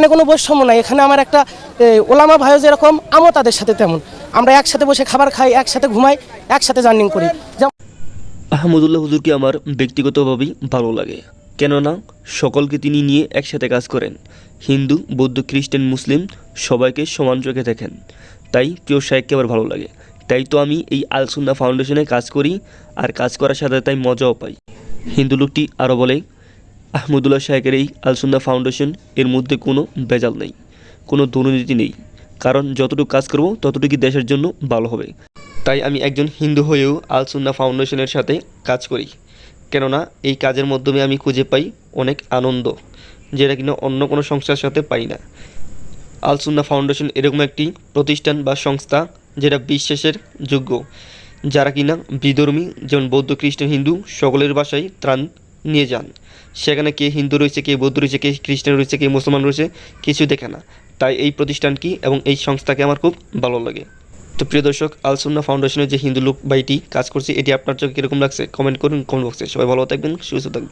এখানে কোনো বৈষম্য নাই, এখানে আমার একটা ওলামা ভাইও যেরকম, আমও তাদের সাথে তেমন। আমরা একসাথে বসে খাবার খাই, একসাথে ঘুমাই, একসাথে জার্নিং করি। আহমদুল্লাহ হুজুরকে আমার ব্যক্তিগতভাবেই ভালো লাগে। কেননা, সকলকে তিনি নিয়ে একসাথে কাজ করেন। হিন্দু, বৌদ্ধ, খ্রিস্টান, মুসলিম, সবাইকে সমান চোখে দেখেন। তাই প্রিয় সাহেবকে আমার ভালো লাগে। তাই তো আমি এই আলসুন্না ফাউন্ডেশনে কাজ করি, আর কাজ করার সাথে তাই মজাও পাই। হিন্দু লোকটি আরও বলে আহমদুল্লাহ শাহেকের এই আলসুন্না ফাউন্ডেশন এর মধ্যে কোনো ভেজাল নেই, কোনো দুর্নীতি নেই। কারণ যতটুকু কাজ করব ততটুকু দেশের জন্য ভালো হবে। তাই আমি একজন হিন্দু হয়েও আল সুন্না ফাউন্ডেশনের সাথে কাজ করি। কেননা, এই কাজের মাধ্যমে আমি খুঁজে পাই অনেক আনন্দ, যেটা কিনা অন্য কোনো সংস্থার সাথে পাই না। আল সুন্না ফাউন্ডেশন এরকম একটি প্রতিষ্ঠান বা সংস্থা যেটা বিশ্বাসের যোগ্য, যারা কিনা বিধর্মী, যেমন বৌদ্ধ, খ্রিস্টান, হিন্দু, সকলের বাসায় ত্রাণ নিয়ে যান। সেখানে কে হিন্দু রয়েছে, কে বৌদ্ধ রয়েছে, কে খ্রিস্টান রয়েছে, কে মুসলমান রয়েছে, কিছু দেখে না। তাই এই প্রতিষ্ঠান প্রতিষ্ঠানটি এবং এই সংস্থাকে আমার খুব ভালো লাগে। তো প্রিয় দর্শক আলসুন্না ফাউন্ডেশনের যে হিন্দু লোক বাইটি কাজ করছে, এটি আপনার চোখে কীরকম লাগছে? কমেন্ট করুন, কমেন্ট বক্সে। সবাই ভালো থাকবেন, সুস্থ থাকবেন।